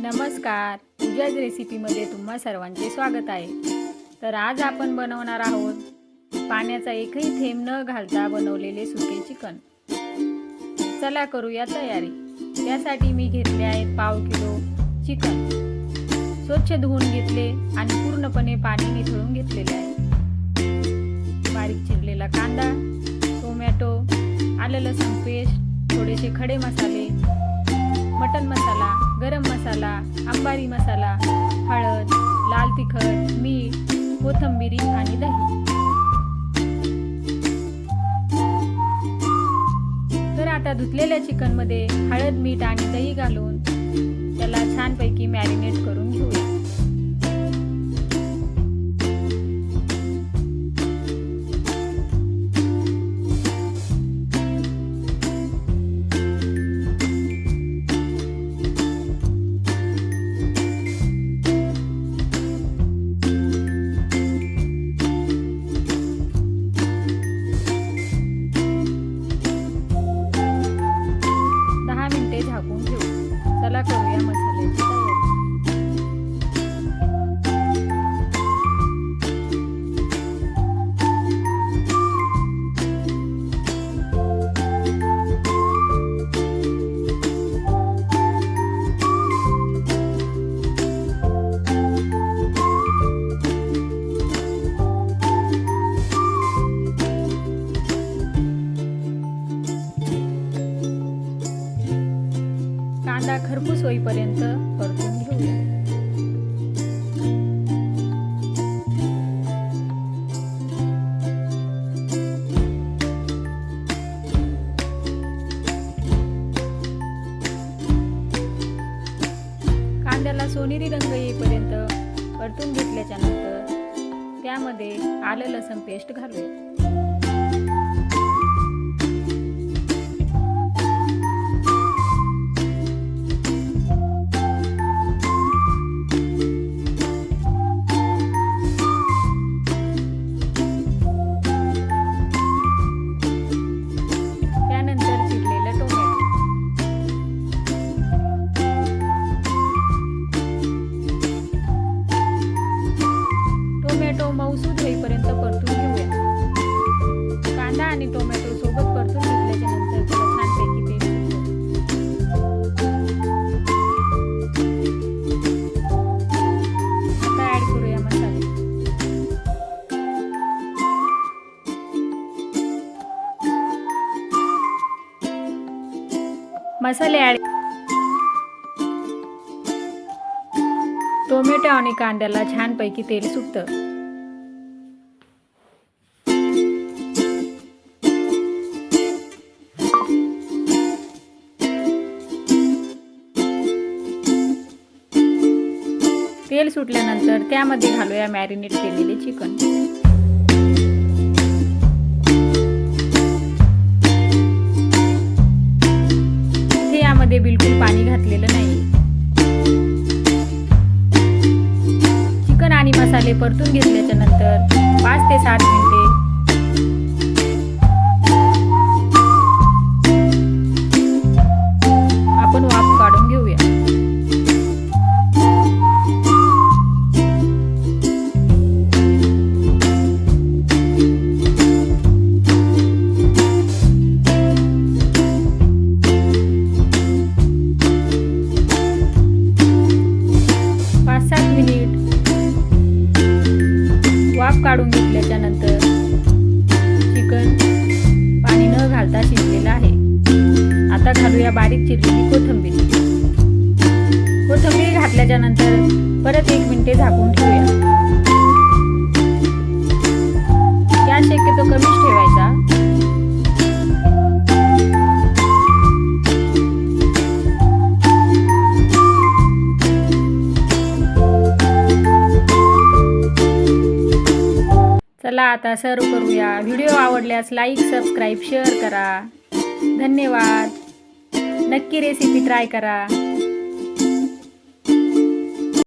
नमस्कार. तुझ्याच रेसिपीमध्ये तुम्हा सर्वांचे स्वागत आहे. तर आज आपण बनवणार आहोत पाण्याचा एकही थेंब न घालता बनवलेले सुके चिकन. चला करूया तयारी. त्यासाठी मी घेतले आहेत पाव किलो चिकन. स्वच्छ धुवून घेतले आणि पूर्णपणे पाणी निथळून घेतलेले आहे. बारीक चिरलेला कांदा टोमॅटो आलं लसूण पेस्ट थोडेसे खडे मसाले मटन मसाला गरम मसाला अंबारी मसाला हळद लाल तिखट मीठ कोथंबिरी आणि दही. तर आता धुतलेल्या चिकनमध्ये हळद मीठ आणि दही घालून त्याला छानपैकी मॅरिनेट करून घेऊया झाकून ठेवू. चला करूया मसाल्याची तयारी खरपूस होईपर्यंत परतून घेऊया. कांद्याला सोनेरी रंग येईपर्यंत परतून घेतल्याच्या नंतर त्यामध्ये आलं लसण पेस्ट घालूया. मसाले ॲड टोमॅटो आणि कांद्याला छानपैकी तेल सुटतं. तेल सुटल्यानंतर त्यामध्ये घालूया मॅरिनेट केलेले चिकन. बिलकुल नाही. चिकन आणि मसाले परतून घेतल्याच्या नंतर पाच ते सात मिनिटे आपण वाफ काढून घेऊया. मीठ वाफ काढून घेतल्याच्या नंतर चिकन पाणी न घालता शिजलेलं आहे. आता घालूया बारीक चिरलेली कोथिंबीर. कोथिंबीर घातल्याच्या नंतर परत एक मिनिटे झाकून ठेवूया. चला आता सर्व करूया. व्हिडिओ आवडल्यास लाईक सबस्क्राईब शेअर करा. धन्यवाद. नक्की रेसिपी ट्राय करा.